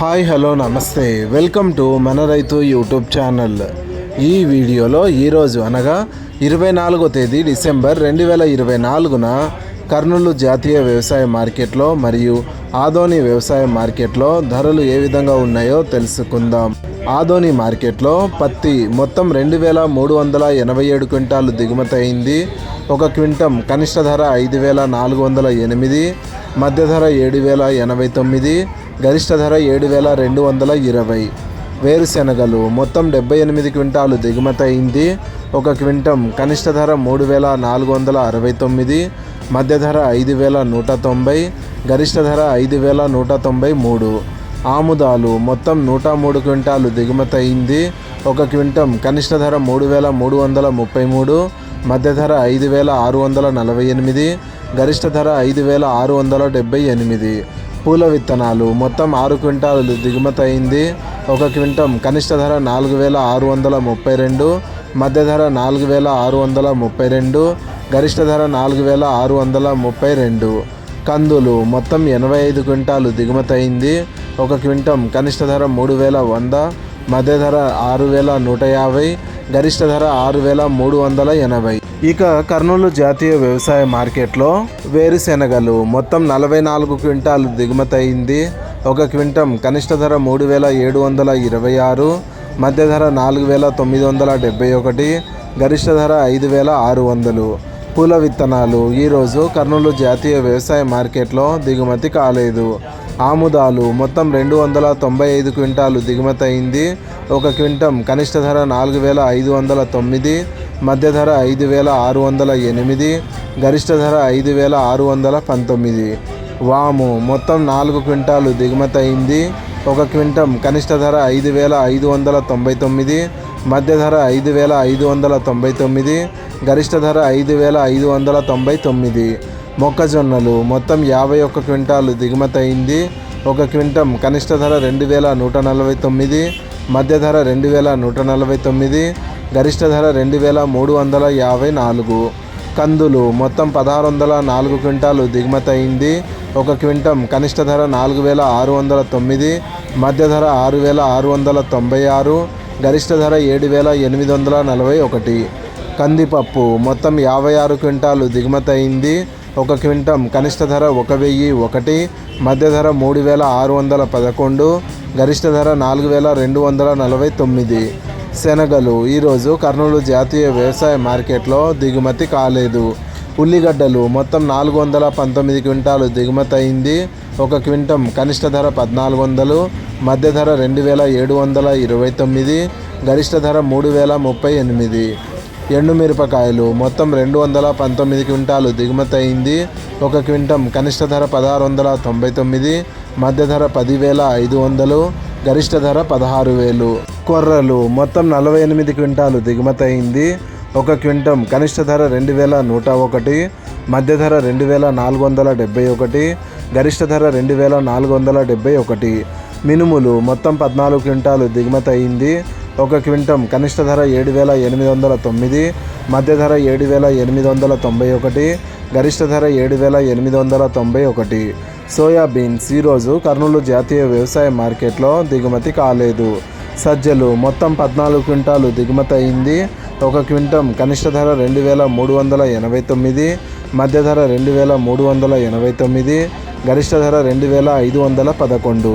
Hi hello నమస్తే. Welcome to మన రైతు యూట్యూబ్ ఛానల్. ఈ వీడియోలో ఈరోజు అనగా ఇరవై నాలుగో తేదీ డిసెంబర్ రెండు వేల ఇరవై నాలుగున కర్నూలు జాతీయ వ్యవసాయ మార్కెట్లో మరియు ఆదోని వ్యవసాయ మార్కెట్లో ధరలు ఏ విధంగా ఉన్నాయో తెలుసుకుందాం. ఆదోని మార్కెట్లో పత్తి మొత్తం రెండు వేల మూడు వందల ఎనభై ఏడు క్వింటాలు దిగుమతి అయింది. ఒక క్వింటం కనిష్ట ధర ఐదు వేల నాలుగు వందల ఎనిమిది మధ్య ధర ఏడు వేల ఎనభై తొమ్మిది గరిష్ట ధర ఏడు వేల రెండు వందల ఇరవై. వేరుశెనగలు మొత్తం డెబ్బై ఎనిమిది క్వింటాలు దిగుమతి అయింది. ఒక క్వింటం కనిష్ట ధర మూడు వేల నాలుగు వందల అరవై తొమ్మిది. మధ్య ధర ఐదు వేల నూట తొంభై. గరిష్ట ధర ఐదు వేల నూట తొంభై మూడు. ఆముదాలు మొత్తం నూట మూడు క్వింటాలు దిగుమతి అయింది. ఒక క్వింటం కనిష్ట ధర మూడు వేల మూడు వందల ముప్పై మూడు. మధ్య ధర ఐదు వేల ఆరు వందల నలభై ఎనిమిది. గరిష్ట ధర ఐదు వేల ఆరు వందల డెబ్బై ఎనిమిది. పూల విత్తనాలు. మొత్తం ఆరు క్వింటాలు దిగుమతి అయింది. ఒక క్వింటం కనిష్ట ధర నాలుగు వేల ఆరు వందల ముప్పై రెండు మధ్య ధర నాలుగు వేల ఆరు వందల ముప్పై రెండు గరిష్ట ధర నాలుగు వేల ఆరు వందల ముప్పై రెండు. కందులు మొత్తం ఎనభై ఐదు క్వింటాలు దిగుమతి అయింది. ఒక క్వింటం కనిష్ట ధర మూడు వేల వంద మధ్య ధర ఆరు వేల నూట యాభై గరిష్ట ధర ఆరు వేల మూడు వందల ఎనభై. ఇక కర్నూలు జాతీయ వ్యవసాయ మార్కెట్లో వేరుశెనగలు మొత్తం నలభై నాలుగు క్వింటాలు దిగుమతి అయింది ఒక క్వింటం కనిష్ట ధర మూడు వేల ఏడు వందల ఇరవై ఆరు మధ్య ధర నాలుగు వేల తొమ్మిది వందల డెబ్బై ఒకటి గరిష్ట ధర ఐదు వేల ఆరు వందలు. పూల విత్తనాలు ఈరోజు కర్నూలు జాతీయ వ్యవసాయ మార్కెట్లో దిగుమతి కాలేదు. ఆముదాలు మొత్తం రెండు వందల తొంభై ఐదు క్వింటాలు దిగుమతి అయింది. ఒక క్వింటం కనిష్ట ధర నాలుగు వేల ఐదు వందల తొమ్మిది మధ్య ధర ఐదు వేల ఆరు వందల ఎనిమిది గరిష్ట ధర ఐదు వేల ఆరు వందల పంతొమ్మిది. వాము మొత్తం నాలుగు క్వింటాలు దిగుమతి అయింది. ఒక క్వింటం కనిష్ట ధర ఐదు వేల ఐదు వందల తొంభై తొమ్మిది మధ్య ధర ఐదు వేల ఐదు వందల తొంభై తొమ్మిది గరిష్ట ధర ఐదు వేల ఐదు వందల తొంభై తొమ్మిది. మొక్కజొన్నలు. మొత్తం యాభై ఒక్క క్వింటాలు దిగుమతి అయింది. ఒక క్వింటం కనిష్ట ధర రెండు వేల నూట నలభై తొమ్మిది మధ్య ధర రెండు వేల నూట నలభై తొమ్మిది గరిష్ట ధర రెండు వేల మూడు వందల యాభై నాలుగు. కందులు మొత్తం పదహారు వందల నాలుగు క్వింటాలు దిగుమతి అయింది. ఒక క్వింటం కనిష్ట ధర నాలుగు వేల ఆరు వందల తొమ్మిది మధ్య ధర ఆరు వేల ఆరు వందల తొంభై ఆరు గరిష్ట ధర ఏడు వేల ఎనిమిది వందల నలభై ఒకటి. కందిపప్పు మొత్తం యాభై ఆరు క్వింటాలు దిగుమతి అయింది. ఒక క్వింటం. కనిష్ట ధర ఒక వెయ్యి ఒకటి మధ్య ధర మూడు వేల ఆరు వందల పదకొండు గరిష్ట ధర నాలుగు వేల రెండు వందల నలభై తొమ్మిది. శనగలు. ఈరోజు కర్నూలు జాతీయ వ్యవసాయ మార్కెట్లో దిగుమతి కాలేదు. ఉల్లిగడ్డలు. మొత్తం నాలుగు వందల పంతొమ్మిది క్వింటాలు దిగుమతి అయింది. ఒక క్వింటం. కనిష్ట ధర పద్నాలుగు వందలు మధ్య ధర రెండు వేల ఏడు వందల ఇరవై తొమ్మిది గరిష్ట ధర మూడు వేల ముప్పై ఎనిమిది. ఎండుమిరపకాయలు మొత్తం రెండు వందల పంతొమ్మిది క్వింటాలు దిగుమతి అయింది. ఒక క్వింటం కనిష్ట ధర పదహారు వందల తొంభై తొమ్మిది మధ్య ధర పదివేల ఐదు వందలు గరిష్ట ధర పదహారు వేలు. కొర్రలు మొత్తం నలభై ఎనిమిది క్వింటాలు దిగుమతి అయింది. ఒక క్వింటం కనిష్ట ధర రెండు వేల నూట ఒకటి మధ్య ధర రెండు వేల నాలుగు వందల డెబ్బై ఒకటి గరిష్ట ధర రెండు వేల నాలుగు వందల డెబ్బై ఒకటి. మినుములు మొత్తం పద్నాలుగు క్వింటాలు దిగుమతి అయింది. ఒక క్వింటం కనిష్ట ధర ఏడు వేల ఎనిమిది వందల తొమ్మిది మధ్య ధర ఏడు వేల ఎనిమిది వందల తొంభై ఒకటి గరిష్ట ధర ఏడు వేల ఎనిమిది వందల తొంభై ఒకటి. సోయాబీన్స్ ఈరోజు కర్నూలు జాతీయ వ్యవసాయ మార్కెట్లో దిగుమతి కాలేదు. సజ్జలు మొత్తం పద్నాలుగు క్వింటాలు దిగుమతి అయింది. ఒక క్వింటం కనిష్ట ధర రెండు వేల మూడు వందల ఎనభై తొమ్మిది మధ్య ధర రెండు వేల మూడు వందల ఎనభై తొమ్మిది గరిష్ట ధర రెండు వేల ఐదు వందల పదకొండు.